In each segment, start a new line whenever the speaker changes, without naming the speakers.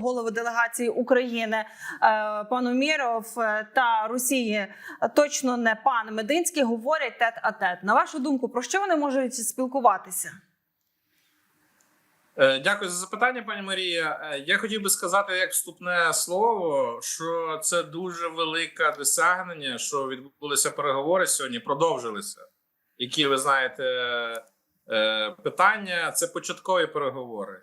голови делегації України е, пан Уміров е, та Росії точно не пан Мединський говорять тет а тет. На вашу думку, про що вони можуть спілкуватися?
Е, Дякую за запитання, пані Марія. Я хотів би сказати як вступне слово, що це дуже велике досягнення, що відбулися переговори сьогодні, продовжилися. Які ви знаєте питання? Це початкові переговори.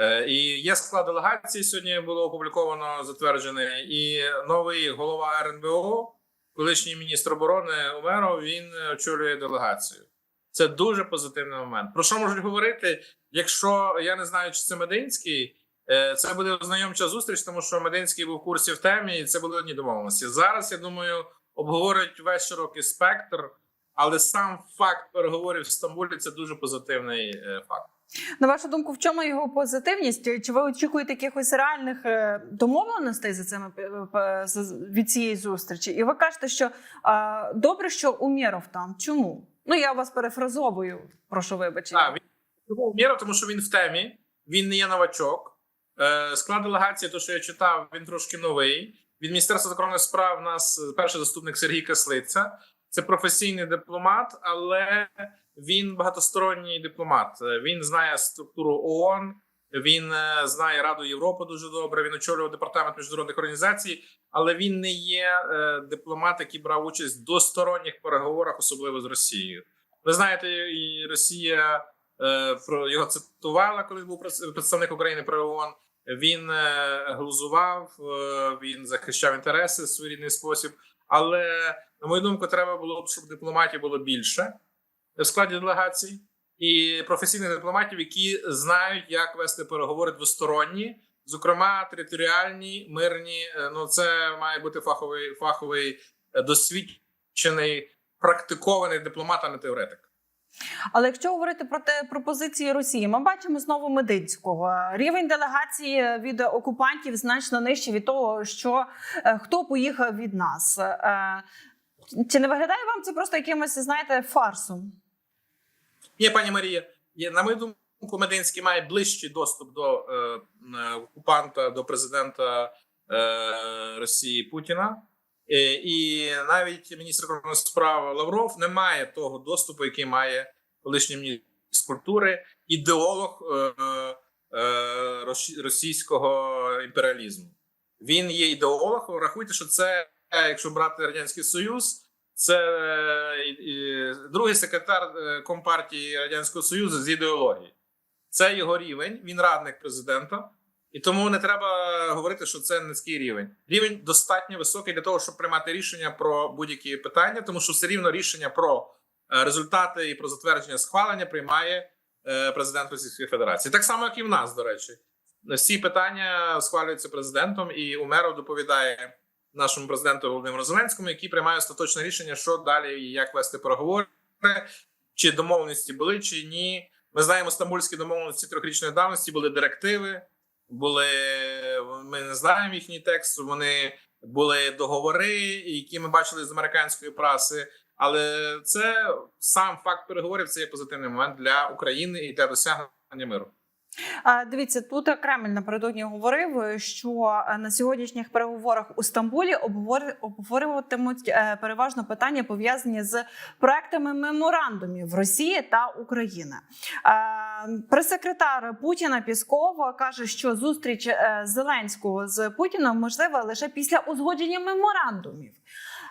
Е, І є склад делегації. Сьогодні було опубліковано затверджений і новий голова РНБО, колишній міністр оборони Умеров. Він очолює делегацію. Це дуже позитивний момент. Про що можуть говорити? Якщо я не знаю, чи це Мединський, е, це буде ознайомча зустріч, тому що Мединський був в курсі в темі, і це були одні домовленості. Зараз я думаю, обговорюють весь широкий спектр, але сам факт переговорів в Стамбулі це дуже позитивний е, факт.
На вашу думку, в чому його позитивність? Чи ви очікуєте якихось реальних е, домовленостей за цими е, е, від цієї зустрічі? І ви кажете, що е, добре, що Умєров там. Чому? Ну я вас перефразовую, прошу вибачення.
Він чому Умєров, тому що він в темі, він не є новачок. Склад делегації, то що я читав, він трошки новий. Від Міністерства закордонних справ у нас перший заступник Сергій Каслиця. Це професійний дипломат, але він багатосторонній дипломат. Е, Він знає структуру ООН, він е, знає Раду Європи дуже добре. Він очолював департамент міжнародних організацій, але він не є е, дипломат, який брав участь в двосторонніх переговорах, особливо з Росією. Ви знаєте, і Росія про його цитувала, коли був представник України при ООН. Він глузував, він захищав інтереси в своєрідний спосіб. Але на мою думку, треба було б, щоб дипломатів було більше в складі делегацій і професійних дипломатів, які знають, як вести переговори двосторонні, зокрема територіальні, мирні. Е, Ну це має бути фаховий, фаховий е, досвідчений, практикований дипломат, а не теоретик.
Але якщо говорити про те про позиції Росії, ми бачимо знову Мединського. Рівень делегації від окупантів значно нижчий від того, що е, хто поїхав від нас. Чи не виглядає вам це просто якимось, знаєте, фарсом?
Ні, пані Марія, на мою думку, Мединський має ближчий доступ до е, е, окупанта, до президента е, Росії Путіна. Е, і навіть міністр закордонних справ Лавров не має того доступу, який має колишній міністр культури, ідеолог е, е, російського імперіалізму. Він є ідеолог. Рахуйте, що це, якщо брати Радянський Союз, це е, другий секретар е, Компартії Радянського Союзу з ідеології. Це його рівень. Він радник президента, і тому не треба говорити, що це низький рівень. Рівень достатньо високий для того, щоб приймати рішення про будь-які питання, тому що все рівно рішення про е, результати і про затвердження схвалення приймає президент Російської Федерації. Так само, як і в нас, до речі, всі питання схвалюються президентом, і Умеров доповідає нашому президенту Володимиру Зеленському, який приймає остаточне рішення, що далі і як вести переговори, чи домовленості були, чи ні. Ми знаємо, стамбульські домовленості трьохрічної давності були директиви, були ми не знаємо їхній текст. Вони були договори, які ми бачили з американської праси. Але це сам факт переговорів це є позитивний момент для України і для досягнення миру.
Дивіться, тут Кремль напередодні говорив, що е, на сьогоднішніх переговорах у Стамбулі обговор- обговорюватимуть е, переважно питання пов'язані з проектами меморандумів Росії та України. Е, Прес-секретар Путіна Пісков каже, що зустріч Зеленського з Путіном можлива лише після узгодження меморандумів.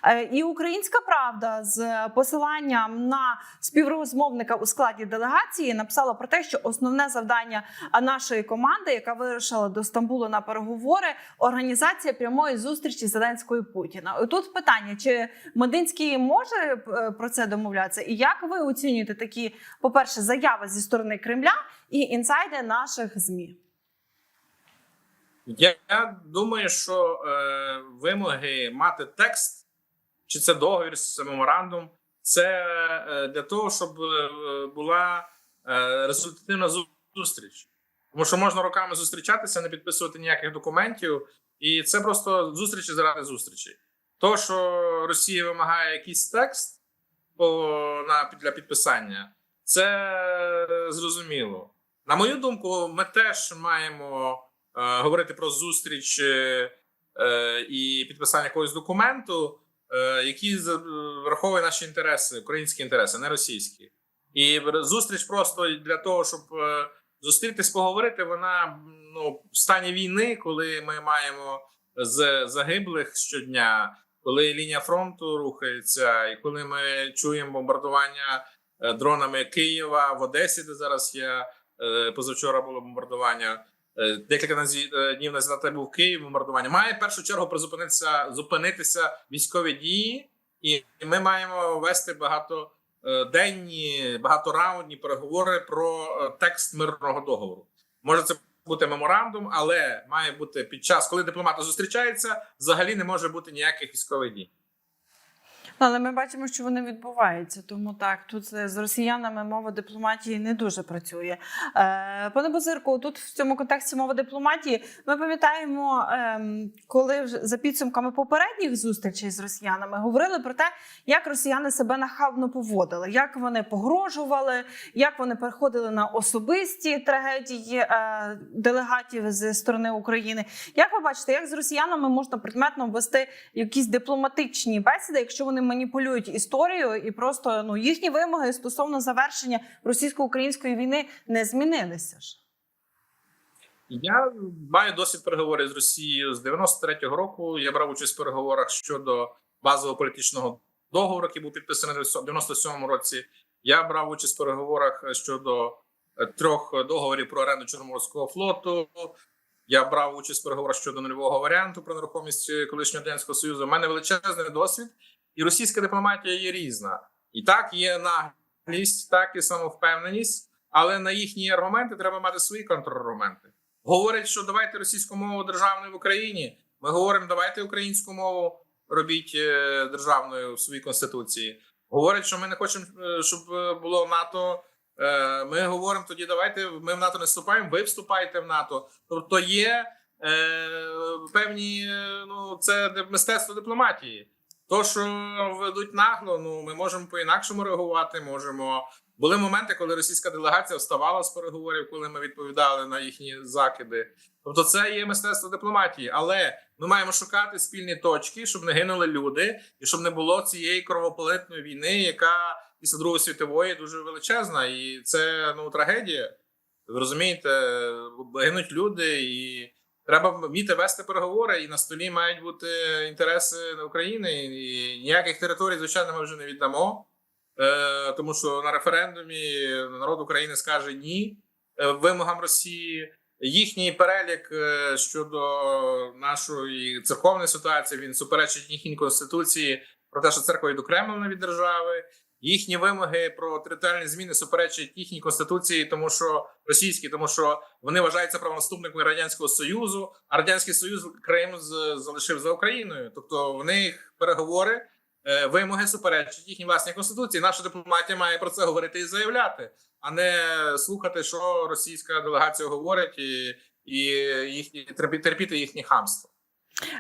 Е, І українська правда з посиланням на співрозмовника у складі делегації написала про те, що основне завдання нашої команди, яка вирушила до Стамбулу на переговори, організація прямої зустрічі Зеленського і Путіна. Тут питання: чи Мединський може е, про це домовлятися? І як ви оцінюєте такі, по-перше, заяви зі сторони Кремля і інсайди наших змі?
Я думаю, що е, вимоги мати текст, чи це договір, чи це меморандум, це е, для того, щоб е, була е, результативна зустріч. Тому що можна роками зустрічатися, не підписувати ніяких документів, і це просто зустрічі заради зустрічі. То, що Росія вимагає якийсь текст для підписання, це зрозуміло. На мою думку, ми теж маємо говорити про зустріч і підписання якогось документу, який за- враховує наші інтереси, українські інтереси, не російські. І зустріч просто для того, щоб е, зустрітись, поговорити, вона ну, в стані війни, коли ми маємо з загиблих щодня, коли лінія фронту рухається, і коли ми чуємо бомбардування е, дронами Києва в Одесі, де зараз е, позавчора було бомбардування. Е, Декілька е, днів назад був Київ бомбардування. Має в першу чергу призупинитися зупинитися військові дії, і ми маємо вести багато е, багатораундні переговори про текст мирного договору. Може це бути меморандум, але має бути під час, коли дипломати зустрічаються, взагалі не може бути ніяких військових дій.
Але ми бачимо, що вони відбуваються. Тому так, тут з росіянами мова дипломатії не дуже працює. Е, пане Бозирку, тут в цьому контексті мова дипломатії. Ми пам'ятаємо, ем, коли за підсумками попередніх зустрічей з росіянами говорили про те, як росіяни себе нахабно поводили, як вони погрожували, як вони переходили на особисті трагедії е, делегатів з сторони України. Як ви бачите, як з росіянами можна предметно вести якісь дипломатичні бесіди, якщо вони маніпулюють історією і просто ну їхні вимоги стосовно завершення російсько-української війни не змінилися ж?
Я маю досвід переговорів з Росією з 93-го року. Я брав участь в переговорах щодо базового політичного договору, який був підписаний в 97-му році. Я брав участь в переговорах щодо е, трьох договорів про оренду Чорноморського флоту. Я брав участь в переговорах щодо нульового варіанту про нерухомість е, колишнього радянського союзу. У мене величезний досвід, і російська дипломатія є різна. І так є наглість, так і самовпевненість, але на їхні аргументи треба мати свої контраргументи. Говорять, що давайте російську мову державною в Україні. Ми говоримо, давайте українську мову робіть е, державною в своїй конституції. Говорять, що ми не хочемо, е, щоб було НАТО. Е, Ми говоримо тоді, давайте ми в НАТО не вступаємо, ви вступаєте в НАТО. Тобто є е, певні, ну це мистецтво дипломатії. То, що ведуть нагло, ну ми можемо по-інакшому реагувати. Можемо були моменти, коли російська делегація вставала з переговорів, коли ми відповідали на їхні закиди. Тобто, це є мистецтво дипломатії, але ми маємо шукати спільні точки, щоб не гинули люди, і щоб не було цієї кровополитної війни, яка після Другої світової дуже величезна, і це ну трагедія. Ви розумієте, гинуть люди, і треба вміти вести переговори. І на столі мають бути інтереси України. І ніяких територій, звичайно, ми вже не віддамо. Е, тому що на референдумі народ України скаже ні е, вимогам Росії. Їхній перелік е, щодо нашої церковної ситуації він суперечить їхній конституції про те, що церква відокремлена від держави. Їхні вимоги про територіальні зміни суперечать їхній конституції, тому що російські, тому що вони вважаються правонаступниками радянського союзу. А радянський союз Крим з- залишив за Україною. Тобто в них переговори е, вимоги суперечать їхній власній конституції. Наша дипломатія має про це говорити і заявляти, а не слухати, що російська делегація говорить, і, і їхні терпіти їхнє хамство.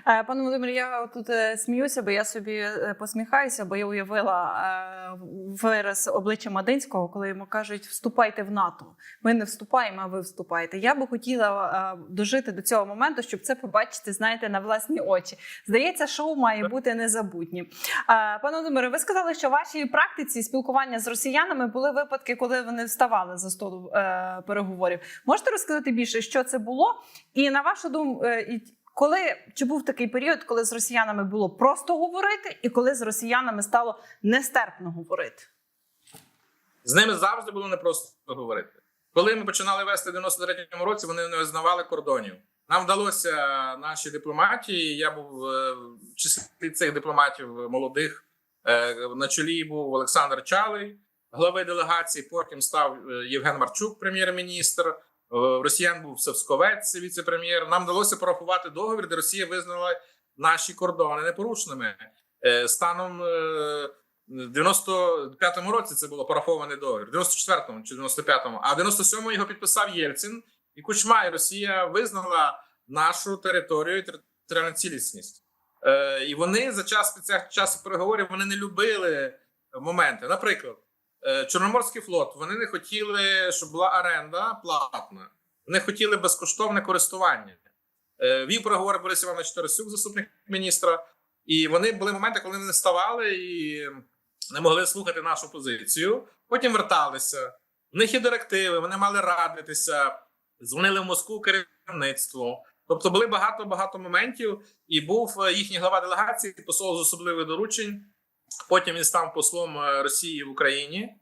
Е, Пане Володимире, я тут е, сміюся, бо я собі е, посміхаюся, бо я уявила вираз обличчя Мадинського, коли йому кажуть вступайте в НАТО. Ми не вступаємо, а ви вступаєте. Я би хотіла дожити до цього моменту, щоб це побачити, знаєте, на власні очі. Здається, шоу має бути незабутнім. Пане Володимире, ви сказали, що в вашій практиці спілкування з росіянами були випадки, коли вони вставали за столу переговорів. Можете розказати більше, що це було? І на вашу думку, коли чи був такий період, коли з росіянами було просто говорити, і коли з росіянами стало нестерпно говорити?
З ними завжди було непросто говорити. Коли ми починали вести в 93-му році, вони не визнавали кордонів. Нам вдалося нашій дипломатії. Я був е, в числі цих дипломатів молодих. Е, На чолі був Олександр Чалий, глави делегації. Потім став е, Євген Марчук, прем'єр-міністр. Е, Росіян був Севсковець, віце-прем'єр. Нам вдалося порахувати договір, де Росія визнала наші кордони непорушними. Е, Станом е, в 95-му році це було парафований договір, 94-му чи 95-му, а в 97-му його підписав Єльцин і Кучма, і Росія визнала нашу територію і територіальну цілісність. Е, і вони за час цих часу переговорів вони не любили моменти. Наприклад, е, Чорноморський флот вони не хотіли, щоб була оренда платна. Вони хотіли безкоштовне користування. Е, Вів переговори Борис Іванович Тарасюк, заступник міністра. І вони були моменти, коли вони не ставали і не могли слухати нашу позицію. Потім верталися. В них є директиви, вони мали радитися, дзвонили в Москву керівництву. Тобто були багато багато моментів, і був е, їхній глава делегації, посол з особливих доручень. Потім він став послом е, Росії в Україні.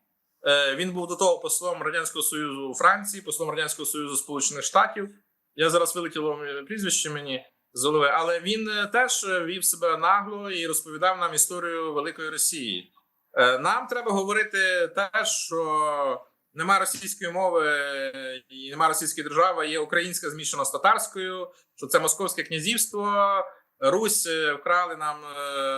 Е, Він був до того послом Радянського Союзу у Франції, послом Радянського Союзу Сполучених Штатів. Я зараз вилетіло прізвище мені з голови, але він е, теж вів себе нагло і розповідав нам історію великої Росії. Нам треба говорити те, що нема російської мови і нема російської держави, є українська змішана з татарською, що це московське князівство. Русь е, вкрали нам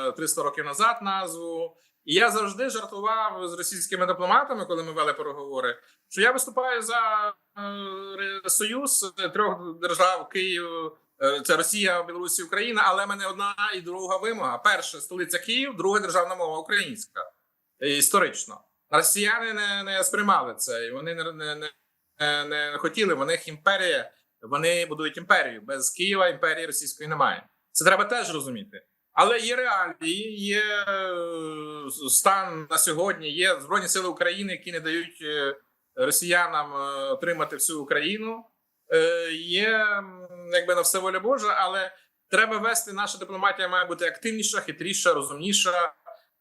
е, 300 років назад назву. І я завжди жартував з російськими дипломатами, коли ми вели переговори, що я виступаю за е, союз трьох держав Київ, е, це Росія, Білорусь Україна, але в мене одна і друга вимога: перша столиця Київ, друга державна мова українська Е, історично. Росіяни не, не сприймали це, і вони не, не, не, не, хотіли. В них імперія, вони будують імперію. Без Києва імперії російської немає. Це треба теж розуміти. Але є реалії, є е, стан на сьогодні. Є збройні сили України, які не дають е, росіянам е, отримати всю Україну. Є якби на все воля Божа, але треба вести. Наша дипломатія має бути активніша, хитріша, розумніша.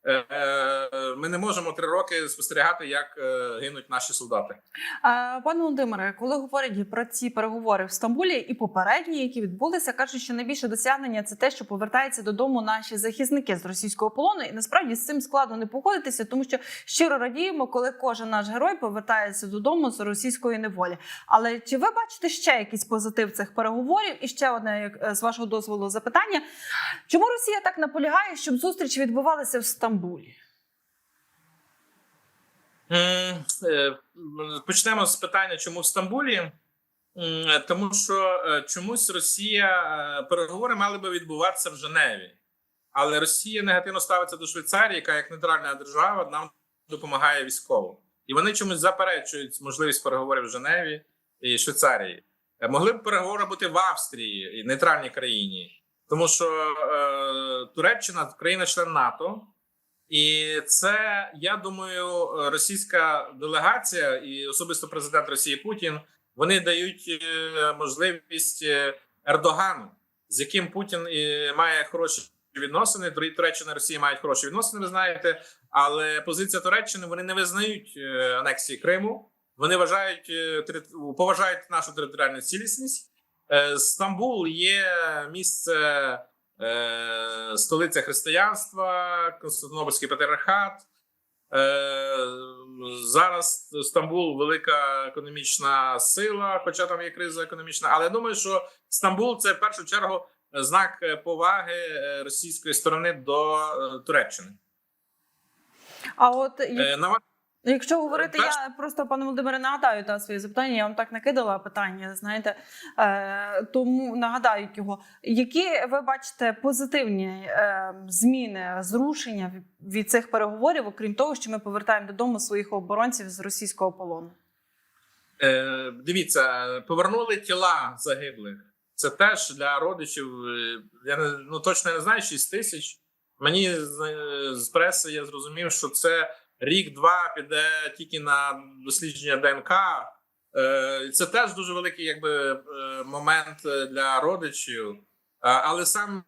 Е, е, Ми не можемо три роки спостерігати, як е, гинуть наші солдати.
Пане Володимире, коли говорять про ці переговори в Стамбулі і попередні, які відбулися, кажуть, що найбільше досягнення це те, що повертаються додому наші захисники з російського полону. І насправді з цим складно не погодитися, тому що щиро радіємо, коли кожен наш герой повертається додому з російської неволі. Але чи ви бачите ще якийсь позитив цих переговорів? І ще одне, як з вашого дозволу, запитання: чому Росія так наполягає, щоб зустрічі відбувалися в Стамбулі?
М, е, Почнемо з питання, чому в Стамбулі. Тому що е, чомусь Росія е, переговори мали би відбуватися в Женеві, але Росія негативно ставиться до Швейцарії, яка як нейтральна держава нам допомагає військово, і вони чомусь заперечують можливість переговорів в Женеві і Швейцарії. Е, Могли б переговори бути в Австрії і нейтральній країні, тому що е, Туреччина країна-член НАТО. І це я думаю, російська делегація і особисто президент Росії Путін вони дають е, можливість е, Ердогану, з яким Путін е, має хороші відносини. Тур- Туреччина і Росія мають хороші відносини. Ви знаєте, але позиція Туреччини вони не визнають анексії Криму. Вони вважають поважають нашу територіальну цілісність. Стамбул є місце е, столиця християнства, Константинопольський патріархат. Е, зараз Стамбул велика економічна сила, хоча там є криза економічна. Але я думаю, що Стамбул це в першу чергу знак поваги е, російської сторони до е, Туреччини.
А от
Е, на
Якщо говорити,
Перш-
я просто пане Володимире нагадаю та своє запитання. Я вам так накидала питання. Знаєте, е, тому нагадаю його. Які ви бачите позитивні е, зміни, зрушення від- від цих переговорів, окрім того, що ми повертаємо додому своїх оборонців з російського полону?
Е, дивіться, повернули тіла загиблих. Це теж для родичів. е, Я не ну точно не знаю, 6 тисяч. Мені з, е, з преси я зрозумів, що це рік-два піде тільки на дослідження ДНК. Е, Це теж дуже великий якби е, момент е, для родичів. Але сам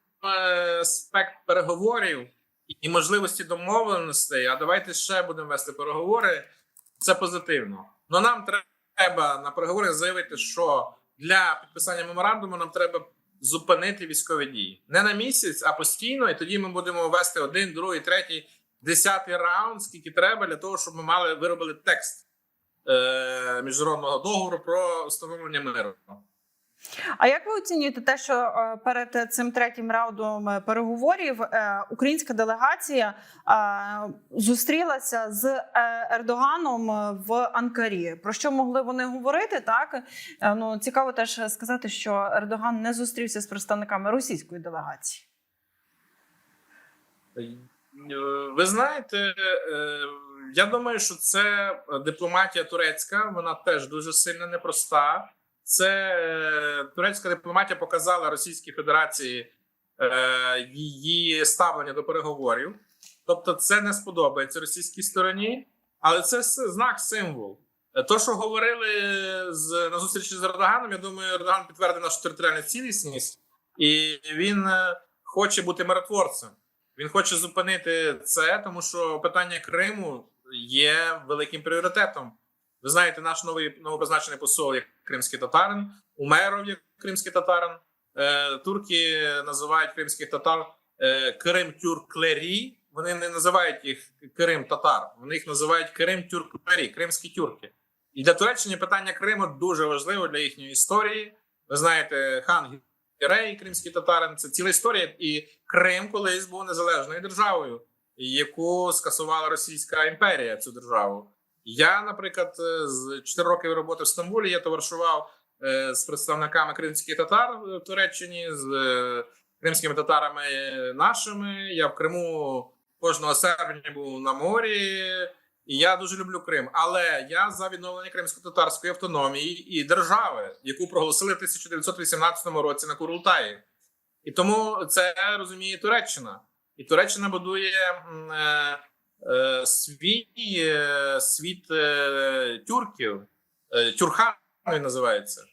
аспект переговорів і можливості домовленостей. А давайте ще будемо вести переговори. Це позитивно. Но нам треба на переговорах заявити, що для підписання меморандуму нам треба зупинити військові дії не на місяць, а постійно. І тоді ми будемо вести один, другий, третій, десятий раунд, скільки треба для того, щоб ми мали виробили текст е, міжнародного договору про встановлення миру.
А як ви оцінюєте те, що е, перед цим третім раундом переговорів е, українська делегація е, зустрілася з Ердоганом в Анкарі? Про що могли вони говорити? Так ну цікаво теж сказати, що Ердоган не зустрівся з представниками російської делегації.
Е, Ви знаєте, е, я думаю, що це дипломатія турецька, вона теж дуже сильно непроста. це е, турецька дипломатія показала Російській Федерації її ставлення до переговорів. Тобто, це не сподобається російській стороні, але це знак, символ. То, що говорили з на зустрічі з Ердоганом, я думаю, Ердоган підтвердив нашу територіальну цілісність, і він хоче бути миротворцем. Він хоче зупинити це, тому що питання Криму є великим пріоритетом. Ви знаєте, наш новий новопризначений посол як кримський татарин, Умеров як кримський татарин. Е, турки називають кримських татар е, Крим Тюрклері. Вони не називають їх Крим татар, вони їх називають Крим Тюрклері, кримські тюрки. І для Туреччини питання Криму дуже важливо для їхньої історії. Ви знаєте, хан Гірей, кримський татарин, це ціла історія. І Крим колись був незалежною державою, яку скасувала Російська імперія цю державу. Я, наприклад, е, з 4 років роботи в Стамбулі я товаришував е, з представниками кримських татар в Туреччині, з е, кримськими татарами нашими. Я в Криму кожного серпня був на морі. І я дуже люблю Крим, але я за відновлення кримсько-татарської автономії і держави, яку проголосили в 1918 році на Курултаї. І тому це розуміє Туреччина. І Туреччина будує е, е, свій е, світ е, тюрків, е, тюрхан він називається.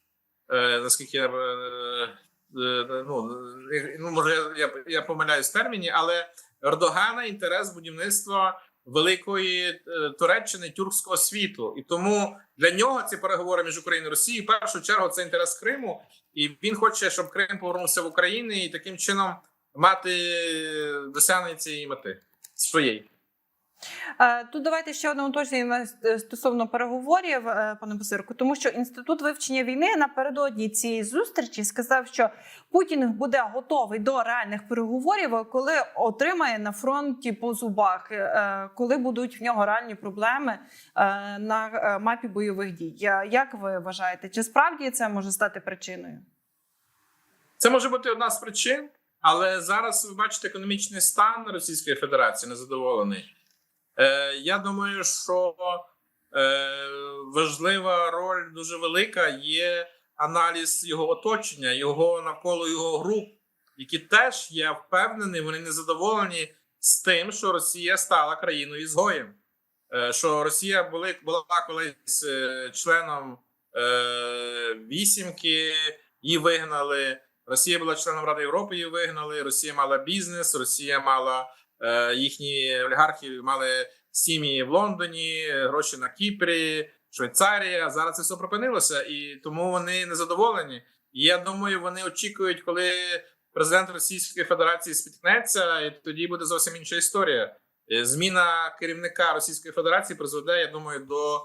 Е, наскільки я е, е, ну, е, ну може я, я, я помиляюсь в терміні, але Ердогана інтерес будівництва великої е, Туреччини тюркського світу, і тому для нього ці переговори між Україною і Росією в першу чергу це інтерес Криму, і він хоче, щоб Крим повернувся в Україну і таким чином мати е, досягнення цієї мети своєї.
Е, Тут давайте ще одне уточнення е, стосовно переговорів, е, пане Босирку, тому що інститут вивчення війни напередодні цієї зустрічі сказав, що Путін буде готовий до реальних переговорів, коли отримає на фронті по зубах, е, коли будуть в нього реальні проблеми е, на е, мапі бойових дій. Як ви вважаєте, чи справді це може стати причиною?
Це може бути одна з причин, але зараз ви бачите економічний стан Російської Федерації незадоволений. Е, я думаю, що е, важлива роль дуже велика є аналіз його оточення, його навколо його груп, які теж я впевнений, вони не задоволені з тим, що Росія стала країною ізгоєм. Е, що Росія були, була колись членом е, вісімки, її вигнали. Росія була членом Ради Європи, її вигнали. Росія мала бізнес, Росія мала їхні олігархи мали сім'ї в Лондоні, гроші на Кіпрі, Швейцарія. Зараз це все припинилося, і тому вони незадоволені. І я думаю, вони очікують, коли президент Російської Федерації спіткнеться, і тоді буде зовсім інша історія. Е, Зміна керівника Російської Федерації призведе, я думаю, до е,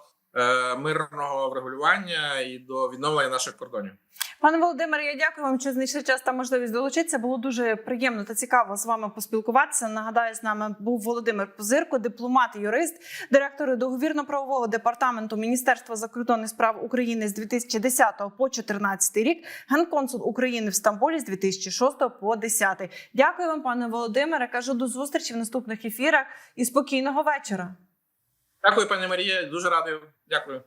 мирного врегулювання і до відновлення наших кордонів.
Пане Володимире, я дякую вам, що знайшли час та можливість долучитися. Було дуже приємно та цікаво з вами поспілкуватися. Нагадаю, з нами був Володимир Позирко, дипломат, юрист, директор договірно-правового департаменту Міністерства закордонних справ України з 2010 по 2014 рік, генконсул України в Стамбулі з 2006 по 10. Дякую вам, пане Володимире. Кажу до зустрічі в наступних ефірах і спокійного вечора.
Дякую, пані Марія. Дуже радий. Дякую.